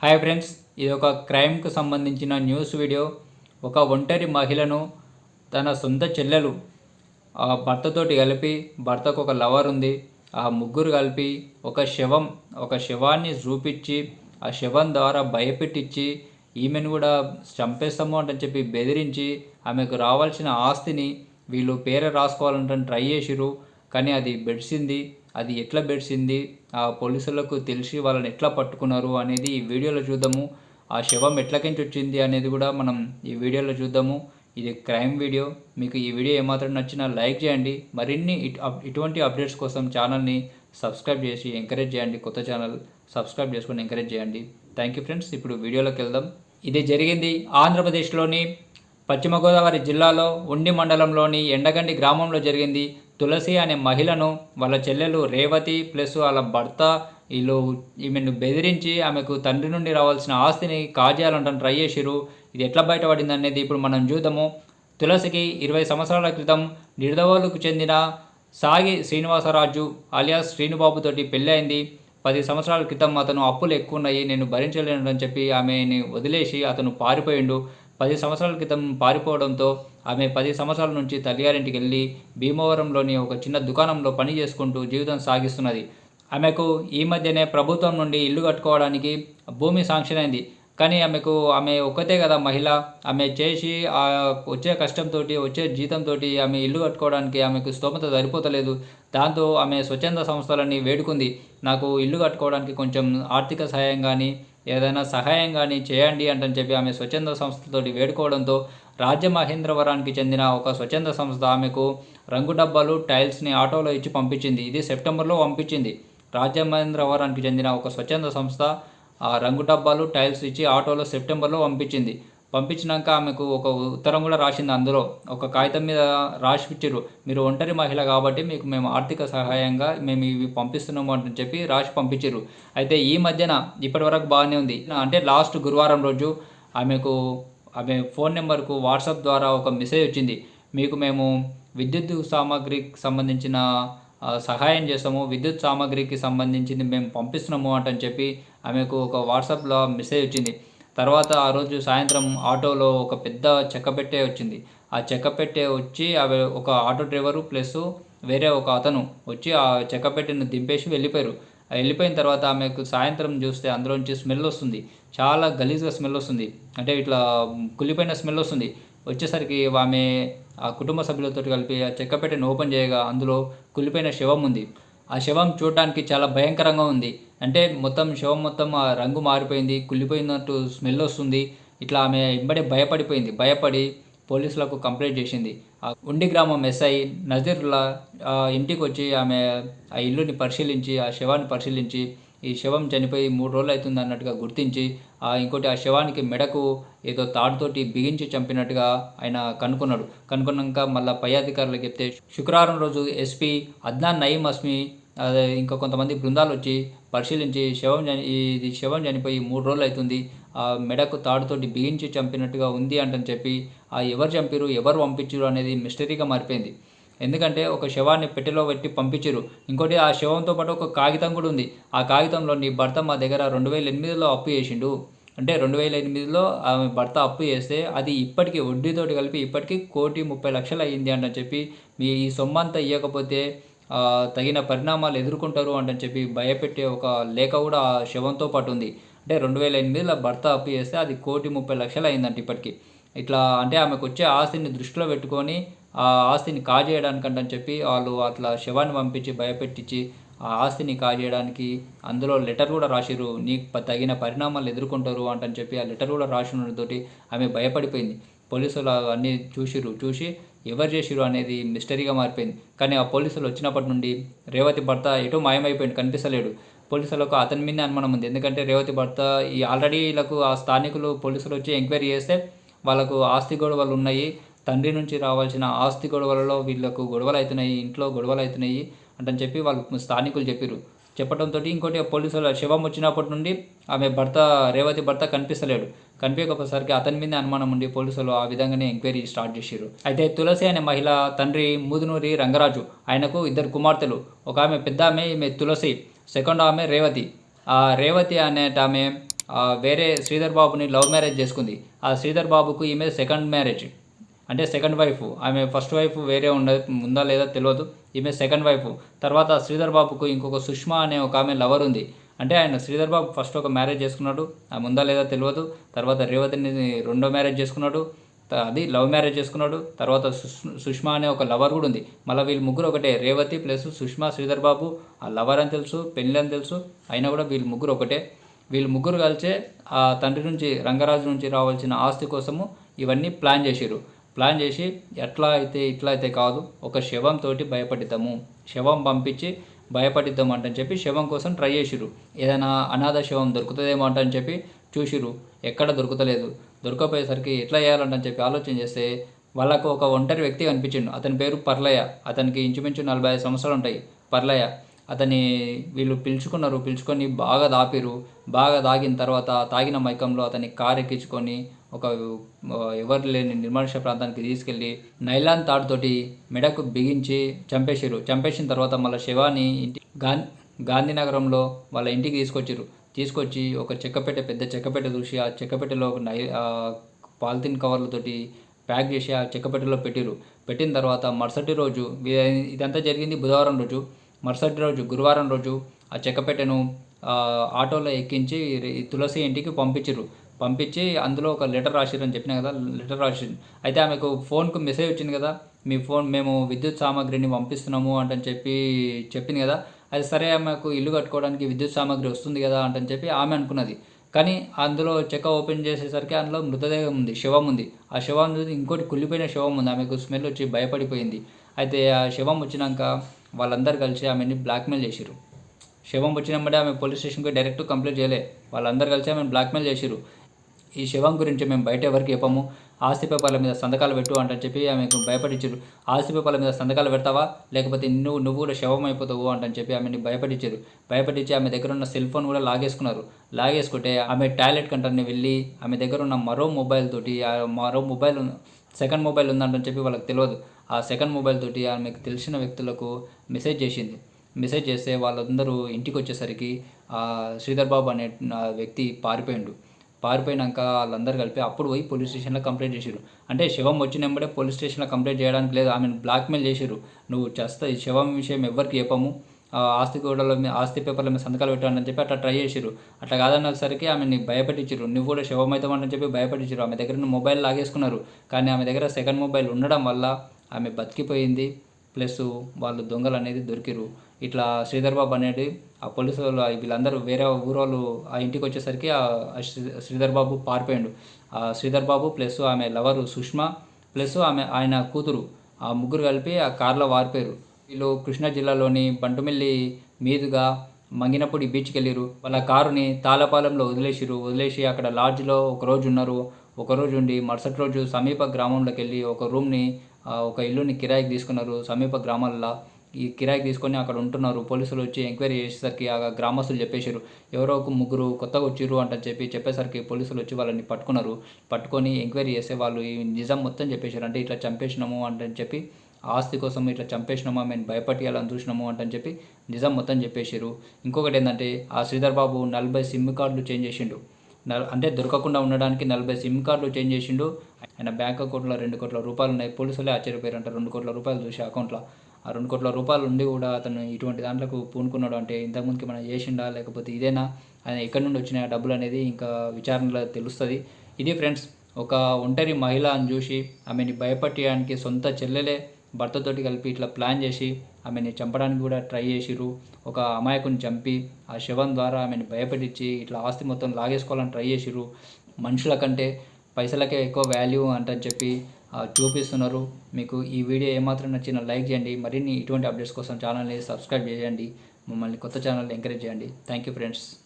Hi friends ఇది ఒక క్రైమ్కు సంబంధించిన న్యూస్ వీడియో ఒక ఒంటరి మహిళను తన సొంత చెల్లెలు ఆ భర్తతోటి కలిపి భర్తకు ఒక లవర్ ఉంది. ఆ ముగ్గురు కలిపి ఒక శవం ఒక శవాన్ని చూపించి ఆ శవం ద్వారా భయపెట్టించి ఈమెను కూడా చంపేస్తాము అంటని చెప్పి బెదిరించి ఆమెకు రావాల్సిన ఆస్తిని వీళ్ళు పేరు రాసుకోవాలంటే ట్రై చేసిరు కానీ అది బెడిసింది. అది ఎట్లా బెడిసింది? ఆ పోలీసులకు తెలిసి వాళ్ళని ఎట్లా పట్టుకున్నారు అనేది ఈ వీడియోలో చూద్దాము. ఆ శవం ఎట్లకించి వచ్చింది అనేది కూడా మనం ఈ వీడియోలో చూద్దాము. ఇది క్రైమ్ వీడియో. మీకు ఈ వీడియో ఏమాత్రం నచ్చినా లైక్ చేయండి. మరిన్ని ఇటువంటి అప్డేట్స్ కోసం ఛానల్ని సబ్స్క్రైబ్ చేసి ఎంకరేజ్ చేయండి. కొత్త ఛానల్ సబ్స్క్రైబ్ చేసుకొని ఎంకరేజ్ చేయండి. Thank you friends. ఇప్పుడు వీడియోలోకి వెళ్దాం. ఇది జరిగింది ఆంధ్రప్రదేశ్లోని పశ్చిమ గోదావరి జిల్లాలో ఉండి మండలంలోని ఎండగండి గ్రామంలో జరిగింది. తులసి అనే మహిళను వాళ్ళ చెల్లెలు రేవతి ప్లస్ వాళ్ళ భర్త వీళ్ళు ఈమెను బెదిరించి ఆమెకు తండ్రి నుండి రావాల్సిన ఆస్తిని కాజేయాలంటాను ట్రై చేసిరు ఇది ఎట్లా బయటపడింది అనేది ఇప్పుడు మనం చూద్దాము. తులసికి ఇరవై సంవత్సరాల క్రితం నిర్దవోలుకు చెందిన సాగి శ్రీనివాసరాజు అలియాస్ శ్రీనుబాబుతోటి పెళ్ళి అయింది. పది సంవత్సరాల క్రితం అతను అప్పులు ఎక్కువ ఉన్నాయి నేను భరించలేను అని చెప్పి ఆమెని వదిలేసి అతను పారిపోయిండు. పది సంవత్సరాల క్రితం పారిపోవడంతో ఆమె పది సంవత్సరాల నుంచి తల్లిగారింటికి వెళ్ళి భీమవరంలోని ఒక చిన్న దుకాణంలో పని చేసుకుంటూ జీవితం సాగిస్తున్నది. ఆమెకు ఈ మధ్యనే ప్రభుత్వం నుండి ఇల్లు కట్టుకోవడానికి భూమి శాంక్షన్ అయింది. కానీ ఆమెకు ఆమె ఒక్కతే కదా మహిళ. ఆమె చేసి ఆ వచ్చే కష్టంతో వచ్చే జీతంతో ఆమె ఇల్లు కట్టుకోవడానికి ఆమెకు స్తోమత సరిపోతలేదు. దాంతో ఆమె స్వచ్ఛంద సంస్థలని వేడుకుంది. నాకు ఇల్లు కట్టుకోవడానికి కొంచెం ఆర్థిక సహాయం కానీ ఏదైనా సహాయం కానీ చేయండి అంటని చెప్పి ఆమె స్వచ్ఛంద సంస్థతోటి వేడుకోవడంతో రాజమహేంద్రవరానికి చెందిన ఒక స్వచ్ఛంద సంస్థ ఆమెకు రంగు డబ్బాలు టైల్స్ని ఆటోలో ఇచ్చి పంపించింది. ఇది సెప్టెంబర్లో పంపించింది. రాజమహేంద్రవరానికి చెందిన ఒక స్వచ్ఛంద సంస్థ ఆ రంగు డబ్బాలు టైల్స్ ఇచ్చి ఆటోలో సెప్టెంబర్లో పంపించింది. పంపించినాక ఆమెకు ఒక ఉత్తరం కూడా రాసింది అందులో. ఒక కాగితం మీద రాసి ఇచ్చారు. మీరు ఒంటరి మహిళ కాబట్టి మీకు మేము ఆర్థిక సహాయంగా మేము ఇవి పంపిస్తున్నాము అని చెప్పి రాసి పంపించారు. అయితే ఈ మధ్యన ఇప్పటి వరకు బాగానే ఉంది. అంటే లాస్ట్ గురువారం రోజు ఆమెకు ఆమె ఫోన్ నెంబర్కు వాట్సాప్ ద్వారా ఒక మెసేజ్ వచ్చింది. మీకు మేము విద్యుత్ సామాగ్రికి సంబంధించిన సహాయం చేస్తాము. విద్యుత్ సామాగ్రికి సంబంధించింది మేము పంపిస్తున్నాము అంటని చెప్పి ఆమెకు ఒక వాట్సాప్లో మెసేజ్ వచ్చింది. తర్వాత ఆ రోజు సాయంత్రం ఆటోలో ఒక పెద్ద చెక్కపెట్టే వచ్చింది. ఆ చెక్కపెట్టే వచ్చి అవి ఒక ఆటో డ్రైవరు ప్లస్ వేరే ఒక అతను వచ్చి ఆ చెక్కపెట్టెను దింపేసి వెళ్ళిపోయారు. ఆ వెళ్ళిపోయిన తర్వాత ఆమెకు సాయంత్రం చూస్తే అందులో నుంచి స్మెల్ వస్తుంది. చాలా గలీజ్గా స్మెల్ వస్తుంది. అంటే ఇట్లా కుళ్ళిపోయిన స్మెల్ వస్తుంది. వచ్చేసరికి ఆమె ఆ కుటుంబ సభ్యులతో కలిపి ఆ చెక్కపెట్టెను ఓపెన్ చేయగా అందులో కుళ్ళిపోయిన శవం ఉంది. ఆ శవం చూడడానికి చాలా భయంకరంగా ఉంది. అంటే మొత్తం శవం మొత్తం ఆ రంగు మారిపోయింది కుళ్ళిపోయినట్టు స్మెల్ వస్తుంది. ఇట్లా ఆమె వెంబడే భయపడిపోయింది. భయపడి పోలీసులకు కంప్లైంట్ చేసింది. ఆ ఉండి గ్రామం ఎస్ఐ నజీర్లా ఆ ఇంటికి వచ్చి ఆమె ఆ ఇల్లుని పరిశీలించి ఆ శవాన్ని పరిశీలించి ఈ శవం చనిపోయి మూడు రోజులు అవుతుంది అన్నట్టుగా గుర్తించి ఆ ఇంకోటి ఆ శవానికి మెడకు ఏదో తాడుతోటి బిగించి చంపినట్టుగా ఆయన కనుక్కున్నాడు. కనుక్కున్నాక మళ్ళీ పై అధికారులకు చెప్తే శుక్రవారం రోజు ఎస్పీ అద్నాన్ నయీం అస్మి అదే ఇంకా కొంతమంది బృందాలు వచ్చి పరిశీలించి శవం చని ఇది శవం చనిపోయి మూడు రోజులు అవుతుంది ఆ మెడకు తాడుతోటి బిగించి చంపినట్టుగా ఉంది అంటని చెప్పి ఆ ఎవరు చంపిరు ఎవరు పంపించారు అనేది మిస్టరీగా మారిపోయింది. ఎందుకంటే ఒక శవాన్ని పెట్టెలో పెట్టి పంపించారు ఇంకోటి ఆ శవంతో పాటు ఒక కాగితం కూడా ఉంది. ఆ కాగితంలో నీ భర్త మా దగ్గర రెండు వేల ఎనిమిదిలో అప్పు చేసిండు. అంటే రెండు వేల ఎనిమిదిలో ఆమె భర్త అప్పు చేస్తే అది ఇప్పటికీ వడ్డీతోటి కలిపి ఇప్పటికీ కోటి ముప్పై లక్షలు అయ్యింది అంటని చెప్పి మీ ఈ సొమ్మంతా ఇవ్వకపోతే తగిన పరిణామాలు ఎదుర్కొంటారు అంటని చెప్పి భయపెట్టే ఒక లేఖ కూడా శవంతో పాటు ఉంది. అంటే రెండు వేల ఎనిమిదిలో భర్త అప్పు చేస్తే అది కోటి ముప్పై లక్షలు అయిందంట ఇప్పటికి. ఇట్లా అంటే ఆమెకు వచ్చే ఆస్తిని దృష్టిలో పెట్టుకొని ఆ ఆస్తిని కాజేయడానికంటని చెప్పి వాళ్ళు అట్లా శవాన్ని పంపించి భయపెట్టించి ఆ ఆస్తిని కాజేయడానికి అందులో లెటర్ కూడా రాసిరు నీకు తగిన పరిణామాలు ఎదుర్కొంటారు అంటని చెప్పి ఆ లెటర్ కూడా రాసినతోటి ఆమె భయపడిపోయింది. పోలీసులు అన్నీ చూసిరు చూసి ఎవరు చేసిరు అనేది మిస్టరీగా మారిపోయింది. కానీ ఆ పోలీసులు వచ్చినప్పటి నుండి రేవతి భర్త ఎటో మాయమైపోయింది కనిపిస్తలేడు. పోలీసులకు అతని మీదే అనుమానం ఉంది. ఎందుకంటే రేవతి భర్త ఈ ఆల్రెడీ వీళ్ళకు ఆ స్థానికులు పోలీసులు వచ్చి ఎంక్వైరీ చేస్తే వాళ్ళకు ఆస్తి గొడవలు ఉన్నాయి. తండ్రి నుంచి రావాల్సిన ఆస్తి గొడవలలో వీళ్ళకు గొడవలు అవుతున్నాయి ఇంట్లో గొడవలు అవుతున్నాయి అంటని చెప్పి వాళ్ళు స్థానికులు చెప్పారు చెప్పడంతో ఇంకోటి పోలీసుల శవం వచ్చినప్పటి నుండి ఆమె భర్త రేవతి భర్త కనిపిస్తలేడు. కనిపించకపోసరికి అతని మీద అనుమానం ఉండి పోలీసులు ఆ విధంగానే ఎంక్వైరీ స్టార్ట్ చేశారు అయితే తులసి అనే మహిళ తండ్రి ముదునూరి రంగరాజు ఆయనకు ఇద్దరు కుమార్తెలు. ఒక ఆమె పెద్ద ఆమె ఈమె తులసి. సెకండ్ ఆమె రేవతి. ఆ రేవతి అనేట ఆమె వేరే శ్రీధర్ బాబుని లవ్ మ్యారేజ్ చేసుకుంది. ఆ శ్రీధర్ బాబుకు ఈమె సెకండ్ మ్యారేజ్. అంటే సెకండ్ వైఫ్ ఆమె ఫస్ట్ వైఫ్ వేరే ఉండ ఉందా లేదా తెలియదు ఈమె సెకండ్ వైఫ్ తర్వాత శ్రీధర్ బాబుకు ఇంకొక సుష్మా అనే ఒక ఆమె లవర్ ఉంది. అంటే ఆయన శ్రీధర్ బాబు ఫస్ట్ ఒక మ్యారేజ్ చేసుకున్నాడు. ఆమె ఉందా లేదా తెలియదు తర్వాత రేవతిని రెండో మ్యారేజ్ చేసుకున్నాడు. అది లవ్ మ్యారేజ్ చేసుకున్నాడు. తర్వాత సుష్- సుష్మా అనే ఒక లవర్ కూడా ఉంది. మళ్ళీ వీళ్ళు ముగ్గురు ఒకటే రేవతి ప్లస్ సుష్మా శ్రీధర్ బాబు. ఆ లవర్ అని తెలుసు పెళ్ళి అని తెలుసు. అయినా కూడా వీళ్ళు ముగ్గురు ఒకటే. వీళ్ళు ముగ్గురు కలిసే ఆ తండ్రి నుంచి రంగరాజు నుంచి రావాల్సిన ఆస్తి కోసము ఇవన్నీ ప్లాన్ చేసిర్రు. ప్లాన్ చేసి ఎట్లా అయితే ఇట్లా అయితే కాదు ఒక శవంతో భయపడిద్దాము. శవం పంపించి భయపడిద్దాం అంటని చెప్పి శవం కోసం ట్రై చేసిరు ఏదైనా అనాథ శవం దొరుకుతుందేమో అంటని చెప్పి చూసిరు ఎక్కడ దొరుకుతలేదు. దొరకపోయేసరికి ఎట్లా చేయాలంటని చెప్పి ఆలోచన చేస్తే వాళ్ళకు ఒక ఒంటరి వ్యక్తి కనిపించిండు. అతని పేరు పర్లయ్య. అతనికి ఇంచుమించు నలభై ఐదు సంవత్సరాలు ఉంటాయి. పర్లయ్య. అతని వీళ్ళు పిలుచుకున్నారు. పిలుచుకొని బాగా దాపిరు బాగా దాగిన తర్వాత తాగిన మైకంలో అతని కారు ఎక్కించుకొని ఒక ఎవరు లేని నిర్మానుష ప్రాంతానికి తీసుకెళ్ళి నైలాన్ తాడుతోటి మెడకు బిగించి చంపేశారు చంపేసిన తర్వాత మళ్ళీ శవాన్ని ఇంటి గాం గాంధీనగరంలో వాళ్ళ ఇంటికి తీసుకొచ్చారు తీసుకొచ్చి ఒక చెక్కపెట్టె పెద్ద చెక్కపెట్టె చూసి ఆ చెక్కపెట్టెలో ఒక నై పాలిథిన్ కవర్లతోటి ప్యాక్ చేసి ఆ చెక్కపెట్టెలో పెట్టిరు పెట్టిన తర్వాత మరుసటి రోజు ఇదంతా జరిగింది బుధవారం రోజు. మరుసటి రోజు గురువారం రోజు ఆ చెక్కపెట్టెను ఆటోలో ఎక్కించి తులసి ఇంటికి పంపించిర్రు. పంపించి అందులో ఒక లెటర్ రాసిరని చెప్పిన కదా లెటర్ రాసి అయితే ఆమెకు ఫోన్కు మెసేజ్ వచ్చింది కదా మీ ఫోన్ మేము విద్యుత్ సామాగ్రిని పంపిస్తున్నాము అంటని చెప్పి చెప్పింది కదా అది సరే ఆమెకు ఇల్లు కట్టుకోవడానికి విద్యుత్ సామాగ్రి వస్తుంది కదా అంటని చెప్పి ఆమె అనుకున్నది. కానీ అందులో చెక్క ఓపెన్ చేసేసరికి అందులో మృతదేహం ఉంది శవం ఉంది. ఆ శవం చూసి ఇంకోటి కుళ్ళిపోయిన శవం ఉంది ఆమెకు స్మెల్ వచ్చి భయపడిపోయింది. అయితే ఆ శవం వచ్చినాక వాళ్ళందరూ కలిసి ఆమెని బ్లాక్మెయిల్ చేసిరు శవం వచ్చినప్పుడే ఆమె పోలీస్ స్టేషన్కి డైరెక్ట్ కంప్లైంట్ చేయలే. వాళ్ళందరూ కలిసి ఆమెను బ్లాక్మెయిల్ చేసిరు ఈ శవం గురించి మేము బయట ఎవరికి చెప్పము. ఆస్తి పేపర్ల మీద సంతకాలు పెట్టు అంటని చెప్పి ఆమెకు భయపడించారు ఆస్తి పేపర్ల మీద సంతకాలు పెడతావా? లేకపోతే నువ్వు నువ్వు కూడా శవం అయిపోతావు అంటని చెప్పి ఆమెని భయపడించారు భయపడించి ఆమె దగ్గర ఉన్న సెల్ ఫోన్ కూడా లాగేసుకున్నారు. లాగేసుకుంటే ఆమె టాయిలెట్ కంటర్ని వెళ్ళి ఆమె దగ్గర ఉన్న మరో మొబైల్ తోటి మరో మొబైల్ సెకండ్ మొబైల్ ఉందంటని చెప్పి వాళ్ళకి తెలియదు ఆ సెకండ్ మొబైల్ తోటి ఆమెకు తెలిసిన వ్యక్తులకు మెసేజ్ చేసింది. మెసేజ్ చేస్తే వాళ్ళందరూ ఇంటికి వచ్చేసరికి శ్రీధర్ బాబు అనే వ్యక్తి పారిపోయిండు. పారిపోయినాక వాళ్ళందరూ కలిపి అప్పుడు పోయి పోలీస్ స్టేషన్లో కంప్లైంట్ చేసిరు అంటే శవం వచ్చినప్పుడే పోలీస్ స్టేషన్లో కంప్లైంట్ చేయడానికి లేదు ఆమెను బ్లాక్మెయిల్ చేసిరు నువ్వు చేస్తా ఈ శవం విషయం ఎవరికి చెప్పము. ఆ ఆస్తి గోడల మీద ఆస్తి పేపర్ల మీద సంతకాలు పెట్టాలని చెప్పి అట్లా ట్రై చేసిరు అట్లా కాదన్నసరికి ఆమెని భయపెట్టించారు నువ్వు కూడా శవం అవుతామని చెప్పి భయపెట్టించారు ఆమె దగ్గర మొబైల్ లాగేసుకున్నారు. కానీ ఆమె దగ్గర సెకండ్ మొబైల్ ఉండడం వల్ల ఆమె బతికిపోయింది. ప్లస్ వాళ్ళు దొంగలు అనేది దొరికిరు ఇట్లా శ్రీధర్ బాబు అనేది ఆ పోలీసు వాళ్ళు వీళ్ళందరూ వేరే ఊరోళ్ళు ఆ ఇంటికి వచ్చేసరికి ఆ శ్రీధర్ బాబు పారిపోయిండు. ఆ శ్రీధర్ బాబు ప్లస్ ఆమె లవరు సుష్మా ప్లస్ ఆమె ఆయన కూతురు ఆ ముగ్గురు కలిపి ఆ కార్లో వారిపోయారు. వీళ్ళు కృష్ణా జిల్లాలోని బంటుమిల్లి మీదుగా మంగినపూడి బీచ్కి వెళ్ళిరు వాళ్ళ కారుని తాళపాలెంలో వదిలేసిరు వదిలేసి అక్కడ లాడ్జ్లో ఒకరోజు ఉన్నారు. ఒకరోజు ఉండి మరుసటి రోజు సమీప గ్రామంలోకి వెళ్ళి ఒక రూమ్ని ఒక ఇల్లుని కిరాయికి తీసుకున్నారు సమీప గ్రామాల్లో. ఈ కిరాయికి తీసుకొని అక్కడ ఉంటున్నారు. పోలీసులు వచ్చి ఎంక్వైరీ చేసేసరికి ఆ గ్రామస్తులు చెప్పేశారు ఎవరో ఒక ముగ్గురు కొత్తగా వచ్చిర్రు అంటని చెప్పి చెప్పేసరికి పోలీసులు వచ్చి వాళ్ళని పట్టుకున్నారు. పట్టుకొని ఎంక్వైరీ చేస్తే వాళ్ళు ఈ నిజం మొత్తం చెప్పేశారు. అంటే ఇట్లా చంపేసినాము అంటని చెప్పి ఆస్తి కోసం ఇట్లా చంపేసినామా మేము భయపట్టియాలని చూసినాము అంటని చెప్పి నిజం మొత్తం చెప్పేశారు. ఇంకొకటి ఏంటంటే ఆ శ్రీధర్ బాబు నలభై సిమ్ కార్డులు చేంజ్ చేసిండు. అంటే దొరకకుండా ఉండడానికి నలభై సిమ్ కార్డులు చేంజ్ చేసిండు. ఆయన బ్యాంక్ అకౌంట్లో రెండు కోట్ల రూపాయలు ఉన్నాయి. పోలీసులే ఆశ్చర్యపోయారంట. రెండు కోట్ల రూపాయలు చూసి అకౌంట్లో. ఆ రెండు కోట్ల రూపాయలు ఉండి కూడా అతను ఇటువంటి దాంట్లకు పూనుకున్నాడు అంటే ఇంతకుముందుకి మనం చేసిండా లేకపోతే ఇదేనా? ఆయన ఎక్కడి నుండి వచ్చిన డబ్బులు అనేది ఇంకా విచారణలో తెలుస్తుంది. ఇది ఫ్రెండ్స్ ఒక ఒంటరి మహిళ అని చూసి ఆమెని భయపట్టడానికి సొంత చెల్లెలే భర్తతోటి కలిపి ఇట్లా ప్లాన్ చేసి ఆమెని చంపడానికి కూడా ట్రై చేసిరు ఒక అమాయకుని చంపి ఆ శవం ద్వారా ఆమెను భయపెట్టించి ఇట్లా ఆస్తి మొత్తం లాగేసుకోవాలని ట్రై చేసిరు మనుషుల కంటే పైసలకే ఎక్కువ వాల్యూ అంటని చెప్పి చూపిస్తున్నారు. మీకు ఈ వీడియో ఏమాత్రం నచ్చిన లైక్ చేయండి. మరిన్ని ఇటువంటి అప్డేట్స్ కోసం ఛానల్ని సబ్స్క్రైబ్ చేయండి. మమ్మల్ని కొత్త ఛానల్ని ఎంకరేజ్ చేయండి. Thank you friends